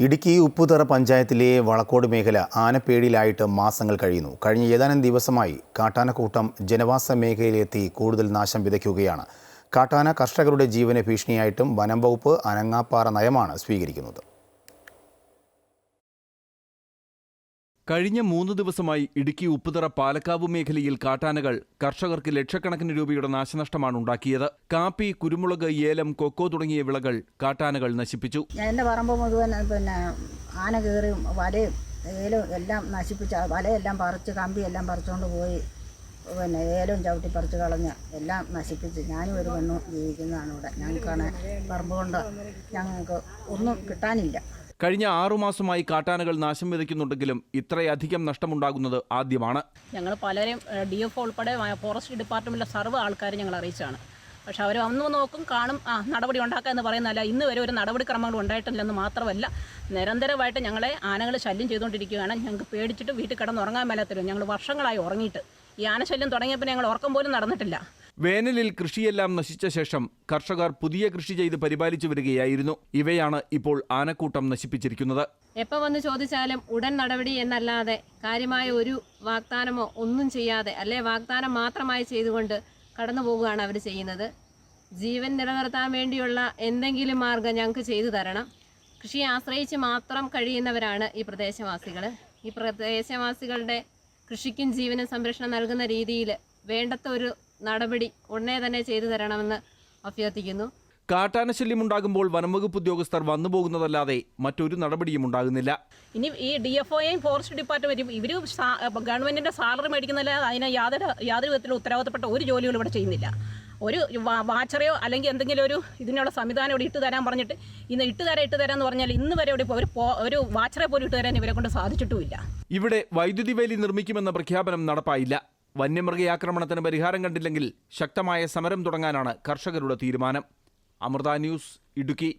ഇടുക്കി ഉപ്പുതറ പഞ്ചായത്തിലെ വളക്കോട് മേഖല ആനപ്പേടിയിലായിട്ട് മാസങ്ങൾ കഴിയുന്നു. കഴിഞ്ഞ ഏതാനും ദിവസമായി കാട്ടാനക്കൂട്ടം ജനവാസ മേഖലയിലെത്തി കൂടുതൽ നാശം വിതയ്ക്കുകയാണ്. കാട്ടാന കർഷകരുടെ ജീവന ഭീഷണിയായിട്ടും വനം വകുപ്പ് അനങ്ങാപ്പാറ നയമാണ് സ്വീകരിക്കുന്നത്. കഴിഞ്ഞ മൂന്ന് ദിവസമായി ഇടുക്കി ഉപ്പുതറ പാലക്കാവ് മേഖലയിൽ കാട്ടാനകൾ കർഷകർക്ക് ലക്ഷക്കണക്കിന് രൂപയുടെ നാശനഷ്ടമാണ് ഉണ്ടാക്കിയത്. കാപ്പി കുരുമുളക് ഏലം കൊക്കോ തുടങ്ങിയ വിളകൾ കാട്ടാനകൾ നശിപ്പിച്ചു. എന്റെ പറമ്പ് മുഴുവൻ പിന്നെ ആന കയറി വലയും ഏലും എല്ലാം നശിപ്പിച്ച വലയെല്ലാം പറിച്ച് കമ്പിയെല്ലാം പറിച്ചുകൊണ്ട് പോയി പിന്നെ ഏലും ചവിട്ടി പറിച്ച് കളഞ്ഞ് എല്ലാം നശിപ്പിച്ച് ഞാനും ഒരു പെണ്ണും ജീവിക്കുന്നതാണ് ഇവിടെ. ഞങ്ങൾക്കാണ് പറമ്പ് കൊണ്ട് ഞങ്ങൾക്ക് ഒന്നും കിട്ടാനില്ല. കഴിഞ്ഞ ആറുമാസമായി കാട്ടാനകൾ നാശം വിതയ്ക്കുന്നുണ്ടെങ്കിലും ഇത്രയധികം നഷ്ടമുണ്ടാകുന്നത് ആദ്യമാണ്. ഞങ്ങൾ പലരെയും ഡി എഫ് ഉൾപ്പെടെ ഫോറസ്റ്റ് ഡിപ്പാർട്ട്മെന്റിലെ സർവ ആൾക്കാരെ ഞങ്ങൾ അറിയിച്ചാണ് പക്ഷെ അവർ വന്നു നോക്കും കാണും ആ നടപടി ഉണ്ടാക്കുക എന്ന് പറയുന്നതല്ല ഇന്ന് വരെ ഒരു നടപടിക്രമങ്ങൾ ഉണ്ടായിട്ടില്ലെന്ന് മാത്രമല്ല നിരന്തരമായിട്ട് ഞങ്ങളെ ആനകൾ ശല്യം ചെയ്തുകൊണ്ടിരിക്കുകയാണ്. ഞങ്ങൾക്ക് പേടിച്ചിട്ട് വീട്ടിൽ കിടന്ന് ഉറങ്ങാൻ മേലാത്തരും ഞങ്ങൾ വർഷങ്ങളായി ഉറങ്ങിയിട്ട്. ഈ ആനശല്യം തുടങ്ങിയപ്പോൾ ഞങ്ങൾ ഉറക്കം പോലും നടന്നിട്ടില്ല. വേനലിൽ കൃഷിയെല്ലാം നശിച്ച ശേഷം കർഷകർ പുതിയ കൃഷി ചെയ്ത് പരിപാലിച്ചു വരികയായിരുന്നു. ഇവയാണ് ഇപ്പോൾ ആനക്കൂട്ടം നശിപ്പിച്ചിരിക്കുന്നത്. എപ്പോൾ വന്ന് ചോദിച്ചാലും ഉടൻ നടപടി എന്നല്ലാതെ കാര്യമായ ഒരു വാഗ്ദാനമോ ഒന്നും ചെയ്യാതെ അല്ലെ വാഗ്ദാനം മാത്രമായി ചെയ്തുകൊണ്ട് കടന്നു പോവുകയാണ് അവർ ചെയ്യുന്നത്. ജീവൻ നിലനിർത്താൻ വേണ്ടിയുള്ള എന്തെങ്കിലും മാർഗം ഞങ്ങൾക്ക് ചെയ്തു തരണം. കൃഷിയെ ആശ്രയിച്ച് മാത്രം കഴിയുന്നവരാണ് ഈ പ്രദേശവാസികൾ ഈ പ്രദേശവാസികളുടെ കൃഷിക്കും ജീവനും സംരക്ഷണം നൽകുന്ന രീതിയിൽ വേണ്ടത്ത ഒരു നടപടി ഉടനെ തന്നെ ചെയ്തു തരണമെന്ന് അഭ്യർത്ഥിക്കുന്നു. കാട്ടാനശല്യം ഉണ്ടാകുമ്പോൾ വനംവകുപ്പ് ഉദ്യോഗസ്ഥർ വന്നു പോകുന്നതല്ലാതെ മറ്റൊരു നടപടിയും ഉണ്ടാകുന്നില്ല. ഇനി ഈ ഡി എഫ് ഒയും ഫോറസ്റ്റ് ഡിപ്പാർട്ട്മെന്റും ഇവർ ഗവൺമെന്റിന്റെ സാലറി മേടിക്കുന്നില്ല അതിന് യാതൊരു യാതൊരു വിധത്തിലും ഉത്തരവാദിത്തപ്പെട്ട ഒരു ജോലികളും ഇവിടെ ചെയ്യുന്നില്ല. ഒരു വാച്ചറയോ അല്ലെങ്കിൽ എന്തെങ്കിലും ഒരു ഇതിനുള്ള സംവിധാനം ഇവിടെ ഇട്ട് തരാൻ പറഞ്ഞിട്ട് ഇന്ന് ഇട്ട് തരാം ഇട്ട് തരാന്ന് എന്ന് പറഞ്ഞാൽ ഇന്ന് വരെ ഇവിടെ ഒരു ഒരു വാച്ചറെ പോലും ഇട്ട് തരാൻ ഇവരെ കൊണ്ട് സാധിച്ചിട്ടുമില്ല. ഇവിടെ വൈദ്യുതി വേലി നിർമ്മിക്കുമെന്ന പ്രഖ്യാപനം നടപ്പായില്ല. വന്യമൃഗയാക്രമണത്തിന് പരിഹാരം കണ്ടില്ലെങ്കിൽ ശക്തമായ സമരം തുടങ്ങാനാണ് കർഷകരുടെ തീരുമാനം. അമൃത ന്യൂസ് ഇടുക്കി.